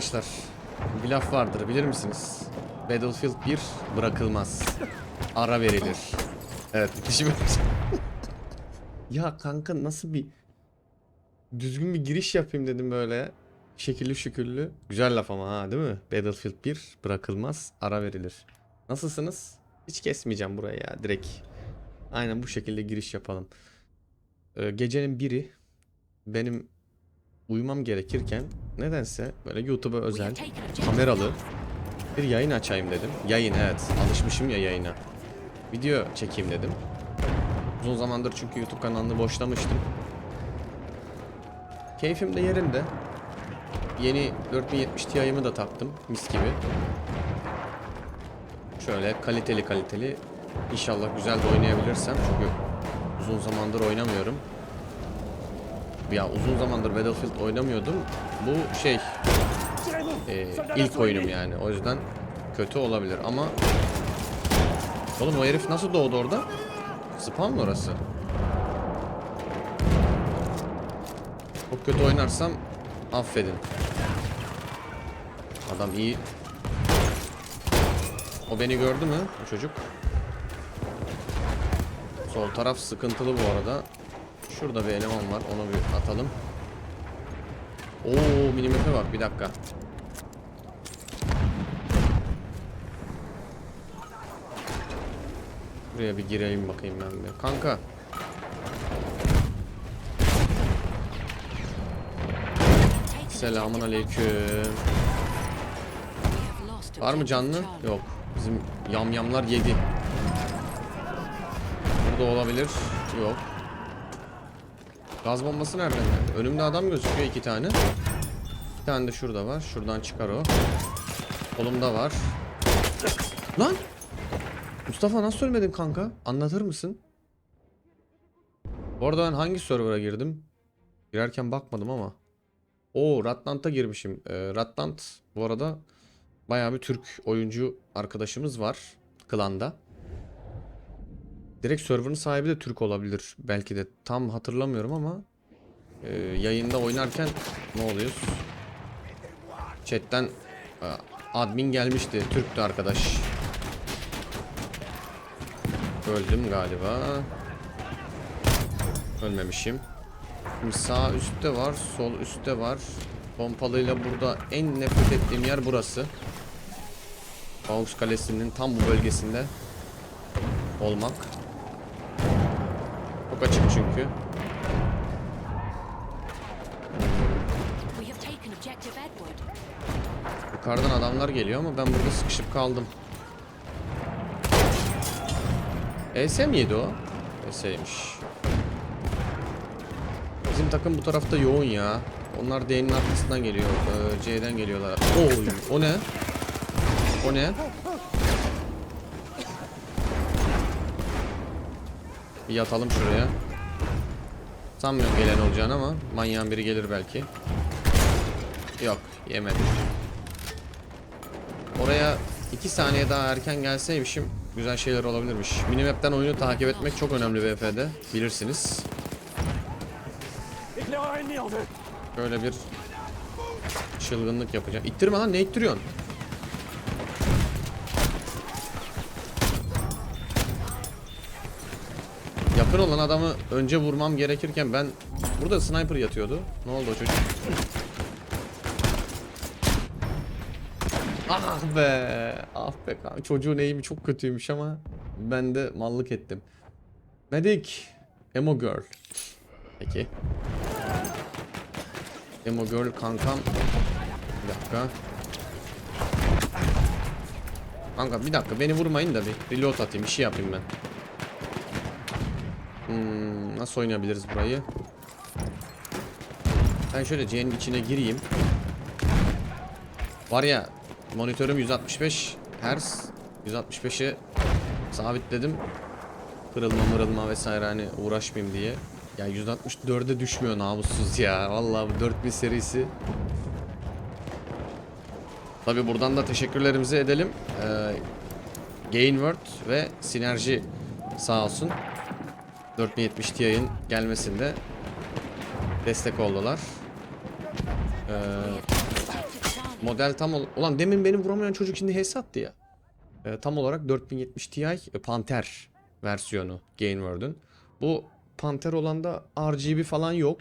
Arkadaşlar bir laf vardır bilir misiniz? Battlefield 1 bırakılmaz. Ara verilir. Evet bitişi böyle. ya kanka nasıl bir düzgün bir giriş yapayım dedim böyle. Şekilli şüküllü. Güzel laf ama ha değil mi? Battlefield 1 bırakılmaz ara verilir. Nasılsınız? Hiç kesmeyeceğim buraya ya direkt. Aynen bu şekilde giriş yapalım. Ee, gecenin biri benim uyumam gerekirken nedense böyle YouTube'a özel kameralı bir yayın açayım dedim. Yayın evet. Alışmışım ya yayına. Video çekeyim dedim. Uzun zamandır çünkü YouTube kanalını boşlamıştım. Keyfim de yerinde. Yeni 4070 Ti'mi da taktım mis gibi. Şöyle kaliteli kaliteli İnşallah güzel de oynayabilirsem çünkü uzun zamandır oynamıyorum. Ya uzun zamandır Battlefield oynamıyordum. Bu şey e, ilk oyunum yani. O yüzden kötü olabilir ama Oğlum o herif nasıl doğdu orada? Spam mı orası? Çok kötü oynarsam affedin. Adam iyi. O beni gördü mü? O çocuk. Sol taraf sıkıntılı bu arada. Şurada bir eleman var. Onu bir atalım. Oo minimap'e bak bir dakika. Buraya bir gireyim bakayım ben bir. Kanka. Selamun aleyküm. Var mı canlı? Yok. Bizim yamyamlar yedi. Burada olabilir. Yok. Gaz bombası nereden geldi? Önümde adam gözüküyor iki tane. Bir tane de şurada var. Şuradan çıkar o. Kolumda var. Lan! Mustafa nasıl ölmedin kanka? Anlatır mısın? Bu arada ben hangi server'a girdim? Girerken bakmadım ama. Oo Ratlant'a girmişim. Ee, Ratlant bu arada bayağı bir Türk oyuncu arkadaşımız var. Klanda. Direkt server'ın sahibi de Türk olabilir. Belki de tam hatırlamıyorum ama e, yayında oynarken ne oluyor? Chat'ten e, admin gelmişti. Türktü arkadaş. Öldüm galiba. Ölmemişim. Şimdi sağ üstte var, sol üstte var. Pompalıyla burada en nefret ettiğim yer burası. Vaux Kalesi'nin tam bu bölgesinde olmak. Çok açık çünkü. Yukarıdan adamlar geliyor ama ben burada sıkışıp kaldım. ES miydi o? ES'ymiş. Bizim takım bu tarafta yoğun ya. Onlar D'nin arkasından geliyor. Ee, C'den geliyorlar. Oy, o ne? O ne? Bir yatalım şuraya. Sanmıyorum gelen olacağını ama manyağın biri gelir belki. Yok yemedi. Oraya 2 saniye daha erken gelseymişim güzel şeyler olabilirmiş. Minimap'ten oyunu takip etmek çok önemli BF'de bilirsiniz. Böyle bir çılgınlık yapacağım. İttirme lan ne ittiriyorsun? Yakın olan adamı önce vurmam gerekirken ben burada sniper yatıyordu. Ne oldu o çocuk? Ah be. Ah be kanka. Çocuğun eğimi çok kötüymüş ama ben de mallık ettim. Medic. Emo girl. Peki. Emo girl kankam. Bir dakika. Kanka bir dakika beni vurmayın da bir reload atayım bir şey yapayım ben. Hmm, nasıl oynayabiliriz burayı? Ben şöyle C'nin içine gireyim. Var ya monitörüm 165 Hz 165'e sabitledim. Kırılma mırılma vesaire hani uğraşmayayım diye. Ya 164'e düşmüyor namussuz ya. Vallahi bu 4000 serisi. Tabi buradan da teşekkürlerimizi edelim. Ee, Gainword ve Sinerji sağ olsun. 4070 Ti'nin gelmesinde destek oldular. Ee, Model tam ol Ulan demin benim vuramayan çocuk şimdi HS attı ya. Ee, tam olarak 4070 Ti e, Panther versiyonu Gainward'un. Bu Panther olanda RGB falan yok.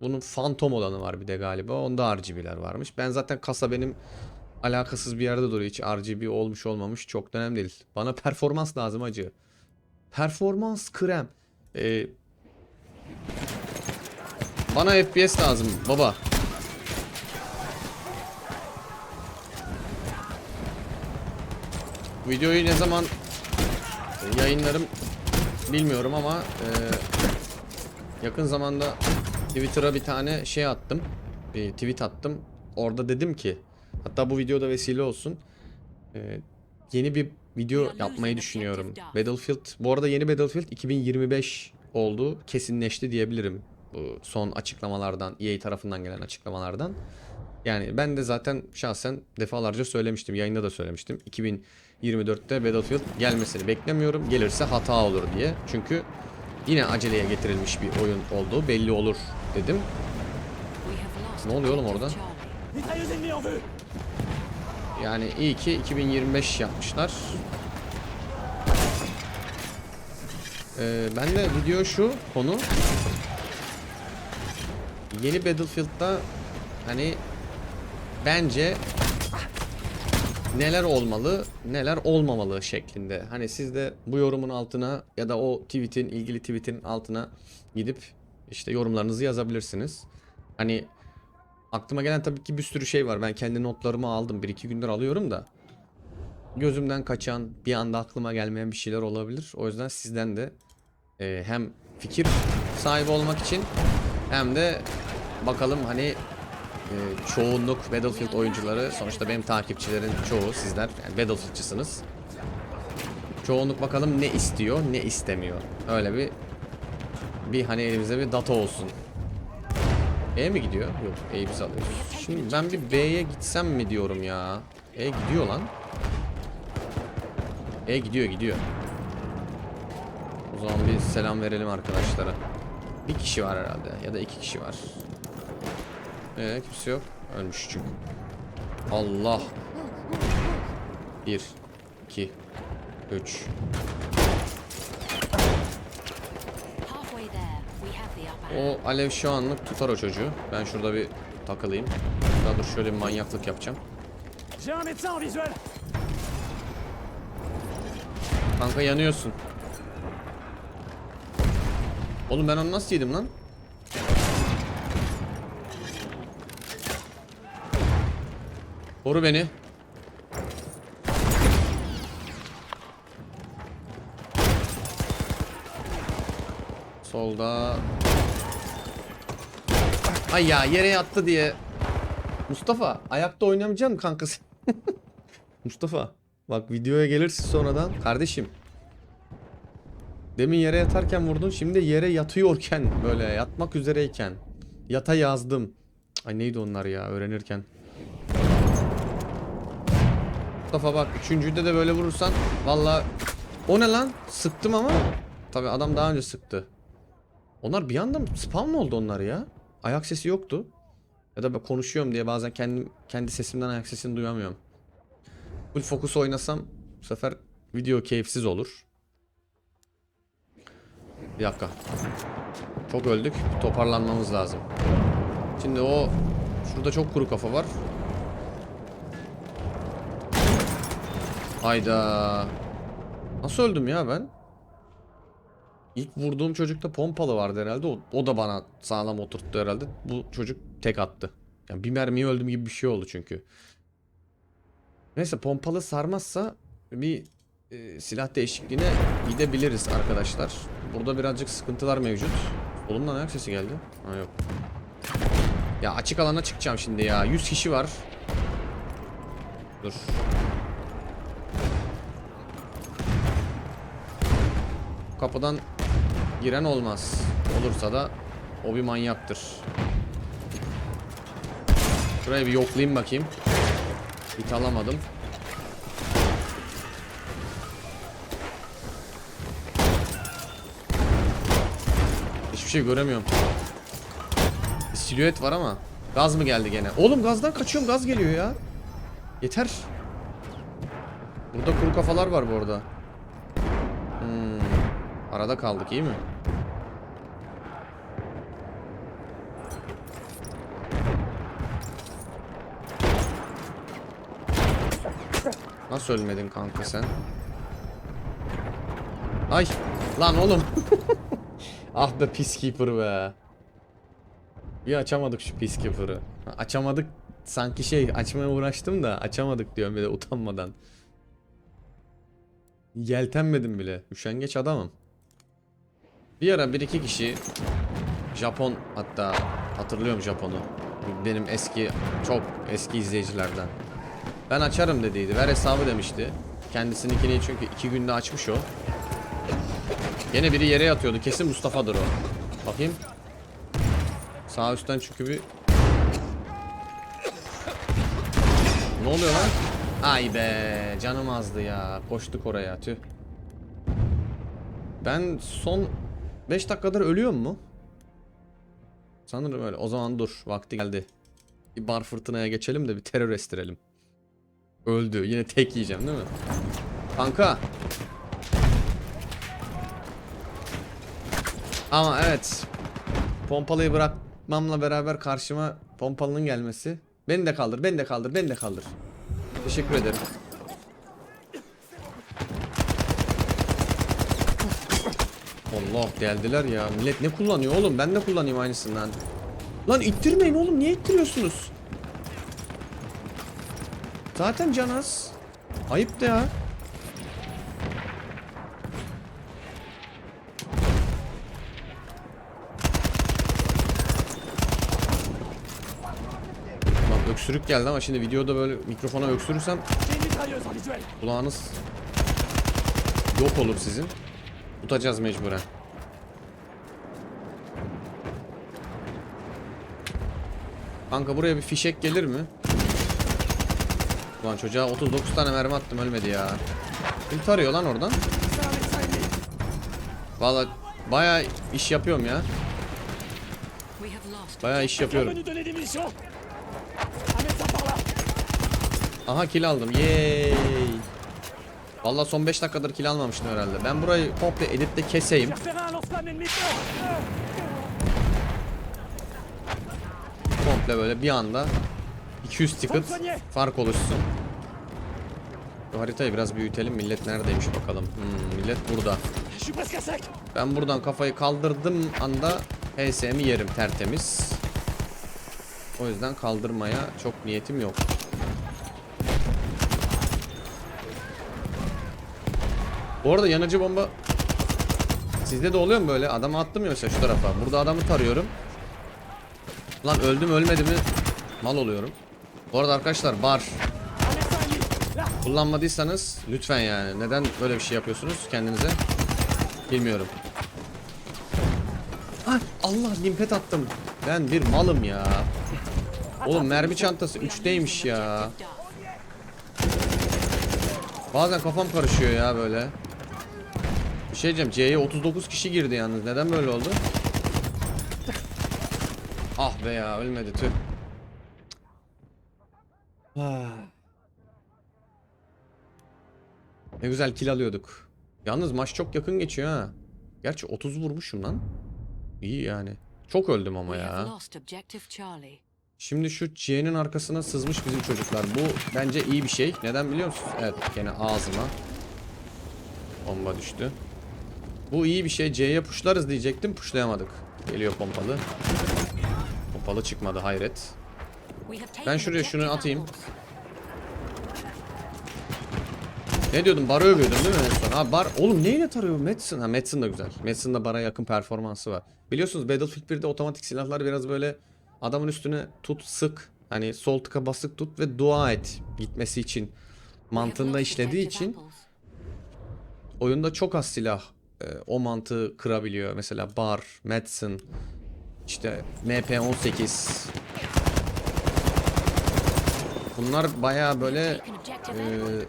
Bunun Phantom olanı var bir de galiba. Onda RGB'ler varmış. Ben zaten kasa benim alakasız bir yerde duruyor. Hiç RGB olmuş olmamış çok önemli değil. Bana performans lazım acı. Performans krem. Ee, bana FPS lazım baba. Videoyu ne zaman yayınlarım bilmiyorum ama e, yakın zamanda Twitter'a bir tane şey attım. Bir tweet attım. Orada dedim ki hatta bu videoda vesile olsun. e, yeni bir video yapmayı düşünüyorum. Battlefield bu arada yeni Battlefield 2025 oldu. Kesinleşti diyebilirim. Bu son açıklamalardan, EA tarafından gelen açıklamalardan. Yani ben de zaten şahsen defalarca söylemiştim. Yayında da söylemiştim. 2024'te Battlefield gelmesini beklemiyorum. Gelirse hata olur diye. Çünkü yine aceleye getirilmiş bir oyun olduğu belli olur dedim. Ne oluyor oğlum orada? Yani iyi ki 2025 yapmışlar. Ee, ben de video şu konu. Yeni Battlefield'da hani bence neler olmalı, neler olmamalı şeklinde. Hani siz de bu yorumun altına ya da o tweet'in ilgili tweet'in altına gidip işte yorumlarınızı yazabilirsiniz. Hani aklıma gelen tabii ki bir sürü şey var. Ben kendi notlarımı aldım. Bir iki gündür alıyorum da. Gözümden kaçan, bir anda aklıma gelmeyen bir şeyler olabilir. O yüzden sizden de e, hem fikir sahibi olmak için hem de bakalım hani e, çoğunluk Battlefield oyuncuları sonuçta benim takipçilerin çoğu sizler yani Battlefield'çısınız. Çoğunluk bakalım ne istiyor, ne istemiyor. Öyle bir bir hani elimizde bir data olsun. E mi gidiyor? Yok, E'yi biz alıyoruz. Şimdi ben bir B'ye gitsem mi diyorum ya. E gidiyor lan. E gidiyor, gidiyor. O zaman bir selam verelim arkadaşlara. Bir kişi var herhalde ya da iki kişi var. Ee kimse yok. Ölmüş çünkü. Allah. Bir, iki, üç. O alev şu anlık tutar o çocuğu. Ben şurada bir takılayım. Daha dur şöyle bir manyaklık yapacağım. Kanka yanıyorsun. Oğlum ben onu nasıl yedim lan? Koru beni. Solda. Ay ya yere yattı diye. Mustafa ayakta oynamayacaksın mı kankası? Mustafa bak videoya gelirsin sonradan. Kardeşim. Demin yere yatarken vurdun şimdi yere yatıyorken böyle yatmak üzereyken. Yata yazdım. Ay neydi onlar ya öğrenirken. Mustafa bak üçüncüde de böyle vurursan valla o ne lan sıktım ama tabi adam daha önce sıktı. Onlar bir anda spam mı oldu onlar ya? Ayak sesi yoktu. Ya da ben konuşuyorum diye bazen kendim kendi sesimden ayak sesini duyamıyorum. Full fokus oynasam bu sefer video keyifsiz olur. Bir dakika. Çok öldük. Toparlanmamız lazım. Şimdi o şurada çok kuru kafa var. Hayda. Nasıl öldüm ya ben? İlk vurduğum çocukta pompalı vardı herhalde. O, o da bana sağlam oturttu herhalde. Bu çocuk tek attı. Yani bir mermiye öldüm gibi bir şey oldu çünkü. Neyse pompalı sarmazsa bir e, silah değişikliğine gidebiliriz arkadaşlar. Burada birazcık sıkıntılar mevcut. Solumdan ayak sesi geldi. Ha yok. Ya açık alana çıkacağım şimdi ya. 100 kişi var. Dur. Kapıdan giren olmaz. Olursa da o bir manyaktır. Şurayı bir yoklayayım bakayım. Hit alamadım. Hiçbir şey göremiyorum. Bir silüet var ama Gaz mı geldi gene? Oğlum gazdan kaçıyorum gaz geliyor ya. Yeter. Burada kuru kafalar var bu arada. Hmm. Arada kaldık iyi mi? Nasıl ölmedin kanka sen? Ay lan oğlum. ah be Peacekeeper be. Bir açamadık şu Peacekeeper'ı. Açamadık sanki şey açmaya uğraştım da açamadık diyorum bir de utanmadan. Yeltenmedim bile. Üşengeç adamım. Bir ara bir iki kişi Japon hatta hatırlıyorum Japon'u. Benim eski çok eski izleyicilerden. Ben açarım dediydi. Ver hesabı demişti. Kendisininkini çünkü iki günde açmış o. Yine biri yere yatıyordu. Kesin Mustafa'dır o. Bakayım. Sağ üstten çünkü bir... Ne oluyor lan? Ay be canım azdı ya. Koştuk oraya tüh. Ben son 5 dakikadır ölüyor mu? Sanırım öyle. O zaman dur. Vakti geldi. Bir bar fırtınaya geçelim de bir terör estirelim. Öldü. Yine tek yiyeceğim değil mi? Kanka. Ama evet. Pompalıyı bırakmamla beraber karşıma pompalının gelmesi. Beni de kaldır, beni de kaldır, beni de kaldır. Teşekkür ederim. Allah geldiler ya. Millet ne kullanıyor oğlum? Ben de kullanayım aynısından. Lan ittirmeyin oğlum. Niye ittiriyorsunuz? Zaten can az. Ayıp da ya. Bak öksürük geldi ama şimdi videoda böyle mikrofona öksürürsem kulağınız yok olur sizin. Tutacağız mecburen. Kanka buraya bir fişek gelir mi? Ulan çocuğa 39 tane mermi attım ölmedi ya. Kim tarıyor lan oradan? Valla baya iş yapıyorum ya. Baya iş yapıyorum. Aha kill aldım. Yay. Valla son 5 dakikadır kill almamıştım herhalde. Ben burayı komple keseyim. Un lance-flamme ennemi Komple böyle bir anda 200 ticket fark oluşsun. Bu haritayı biraz büyütelim. Millet neredeymiş bakalım. Hmm, millet burada. Ben buradan kafayı kaldırdım anda HSM'i yerim tertemiz. O yüzden kaldırmaya çok niyetim yok. Bu arada yanıcı bomba Sizde de oluyor mu böyle? Adamı attım ya mesela şu tarafa. Burada adamı tarıyorum. Lan öldüm ölmedi mi? Mal oluyorum. Bu arada arkadaşlar bar kullanmadıysanız lütfen yani. Neden böyle bir şey yapıyorsunuz kendinize? Bilmiyorum. Allah limpet attım. Ben bir malım ya. Oğlum mermi çantası 3'teymiş ya. Bazen kafam karışıyor ya böyle. Bir şey diyeceğim C'ye 39 kişi girdi yalnız. Neden böyle oldu? Ah be ya ölmedi tüh. Ne güzel kill alıyorduk. Yalnız maç çok yakın geçiyor ha. Gerçi 30 vurmuşum lan. İyi yani. Çok öldüm ama ya. Şimdi şu C'nin arkasına sızmış bizim çocuklar. Bu bence iyi bir şey. Neden biliyor musunuz? Evet gene ağzıma. Bomba düştü. Bu iyi bir şey. C'ye puşlarız diyecektim. Puşlayamadık. Geliyor pompalı. Pompalı çıkmadı hayret. Ben şuraya şunu atayım. Ne diyordum? Barı övüyordum değil mi en son? Ha bar... Oğlum neyle tarıyor? Madsen. Ha Madsen da güzel. Madsen'da bara yakın performansı var. Biliyorsunuz Battlefield 1'de otomatik silahlar biraz böyle adamın üstüne tut sık. Hani sol tıka basık tut ve dua et gitmesi için. Mantığında işlediği için oyunda çok az silah e, o mantığı kırabiliyor. Mesela bar, Madsen, işte MP18. Bunlar baya böyle apples.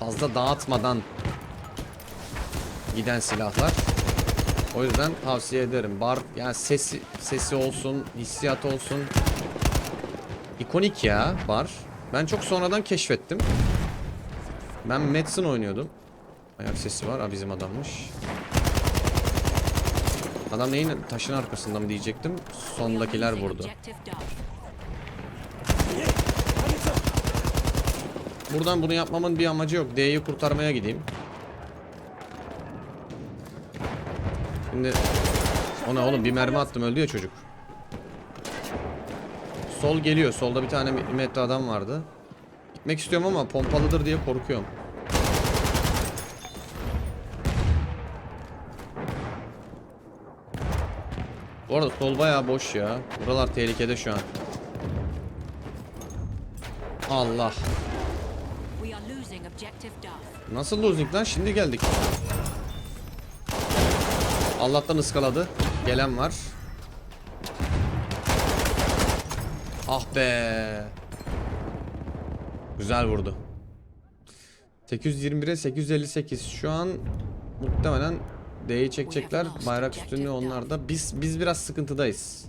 fazla dağıtmadan giden silahlar. O yüzden tavsiye ederim. Bar yani sesi sesi olsun, hissiyat olsun. ikonik ya var. Ben çok sonradan keşfettim. Ben Madsen oynuyordum. Ayak sesi var. Ha bizim adammış. Adam neyin taşın arkasında mı diyecektim. Sondakiler vurdu. Buradan bunu yapmamın bir amacı yok. D'yi kurtarmaya gideyim. Şimdi ona oğlum bir mermi attım öldü ya çocuk. Sol geliyor. Solda bir tane metre adam vardı. Gitmek istiyorum ama pompalıdır diye korkuyorum. Bu arada sol bayağı boş ya. Buralar tehlikede şu an. Allah. Nasıl losing lan? Şimdi geldik. Allah'tan ıskaladı. Gelen var. Ah be. Güzel vurdu. 821'e 858. Şu an muhtemelen D'yi çekecekler. Bayrak üstünlüğü onlarda. Biz biz biraz sıkıntıdayız.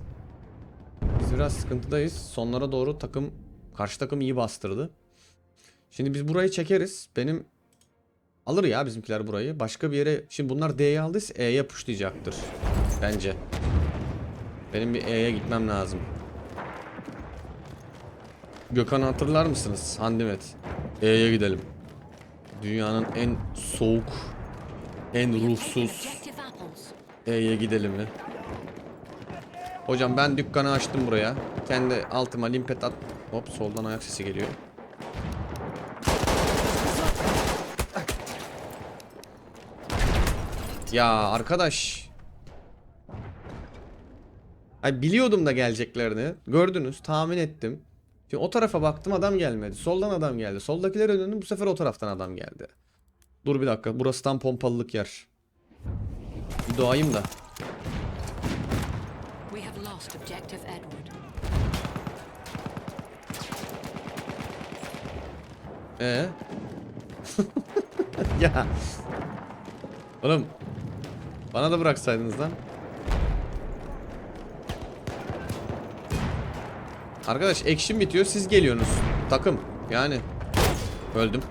Biz biraz sıkıntıdayız. Sonlara doğru takım karşı takım iyi bastırdı. Şimdi biz burayı çekeriz. Benim Alır ya bizimkiler burayı. Başka bir yere... Şimdi bunlar D'yi aldıysa E'ye pushlayacaktır. Bence. Benim bir E'ye gitmem lazım. Gökhan'ı hatırlar mısınız? Handimet. E'ye gidelim. Dünyanın en soğuk, en ruhsuz. E'ye gidelim mi? Hocam ben dükkanı açtım buraya. Kendi altıma limpet at. Hop soldan ayak sesi geliyor. Ya arkadaş. Ay biliyordum da geleceklerini. Gördünüz, tahmin ettim. Şimdi o tarafa baktım adam gelmedi. Soldan adam geldi. Soldakilere döndüm bu sefer o taraftan adam geldi. Dur bir dakika. Burası tam pompalılık yer. Bir doğayım da. We have lost Objective Edward. Ee? ya. Oğlum. Bana da bıraksaydınız lan. Arkadaş action bitiyor siz geliyorsunuz. Takım. Yani. Öldüm.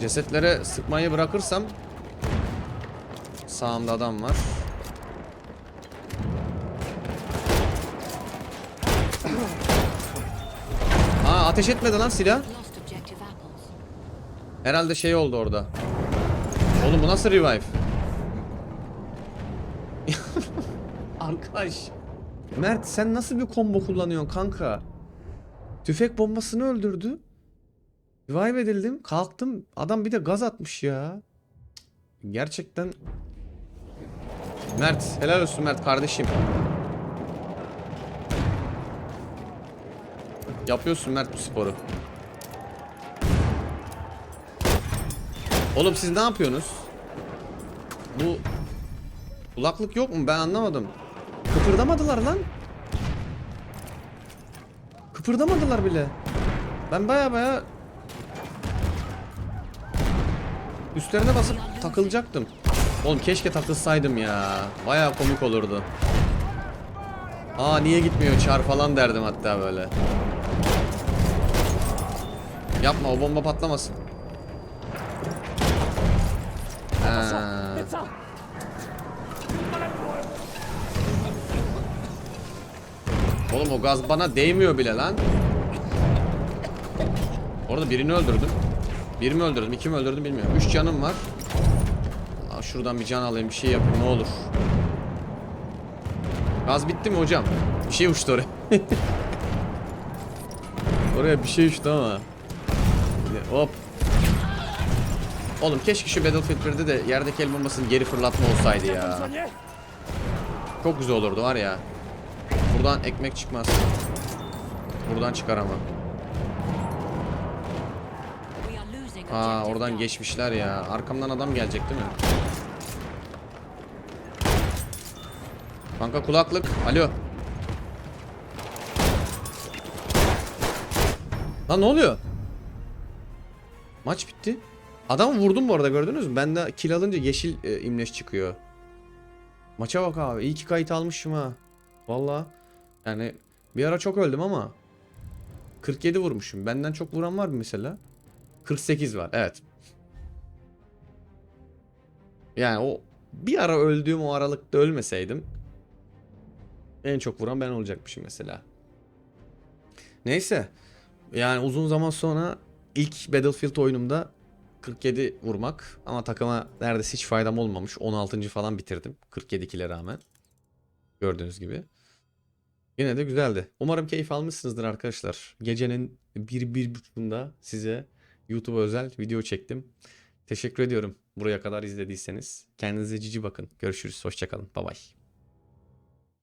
Cesetlere sıkmayı bırakırsam sağımda adam var. Aa ateş etmedi lan silah. Herhalde şey oldu orada. Oğlum bu nasıl revive? Arkadaş. Mert sen nasıl bir combo kullanıyorsun kanka? Tüfek bombasını öldürdü. Revive edildim. Kalktım. Adam bir de gaz atmış ya. Gerçekten. Mert. Helal olsun Mert kardeşim. Yapıyorsun Mert bu sporu. Oğlum siz ne yapıyorsunuz? Bu kulaklık yok mu? Ben anlamadım. Kıpırdamadılar lan. Kıpırdamadılar bile. Ben baya baya üstlerine basıp takılacaktım. Oğlum keşke takılsaydım ya. Baya komik olurdu. Aa niye gitmiyor çar falan derdim hatta böyle. Yapma o bomba patlamasın. Oğlum o gaz bana değmiyor bile lan. Orada birini öldürdüm. Bir mi öldürdüm, iki mi öldürdüm bilmiyorum. Üç canım var. Aa, şuradan bir can alayım, bir şey yapayım ne olur. Gaz bitti mi hocam? Bir şey uçtu oraya. oraya bir şey uçtu ama. Hop. Oğlum keşke şu Battlefield 1'de de yerdeki el bombasını geri fırlatma olsaydı ya. Çok güzel olurdu var ya. Buradan ekmek çıkmaz. Buradan çıkar ama. Aa oradan geçmişler ya. Arkamdan adam gelecek değil mi? Kanka kulaklık. Alo. Lan ne oluyor? Maç bitti. Adamı vurdum bu arada gördünüz mü? Bende kill alınca yeşil e, imleç çıkıyor. Maça bak abi. İyi ki kayıt almışım ha. Valla yani bir ara çok öldüm ama 47 vurmuşum. Benden çok vuran var mı mesela? 48 var. Evet. Yani o bir ara öldüğüm o aralıkta ölmeseydim en çok vuran ben olacakmışım mesela. Neyse. Yani uzun zaman sonra ilk Battlefield oyunumda 47 vurmak ama takıma neredeyse hiç faydam olmamış. 16. falan bitirdim 47 kile rağmen. Gördüğünüz gibi. Yine de güzeldi. Umarım keyif almışsınızdır arkadaşlar. Gecenin bir, bir buçuğunda size YouTube'a özel video çektim. Teşekkür ediyorum buraya kadar izlediyseniz. Kendinize cici bakın. Görüşürüz. Hoşçakalın. Bay bay.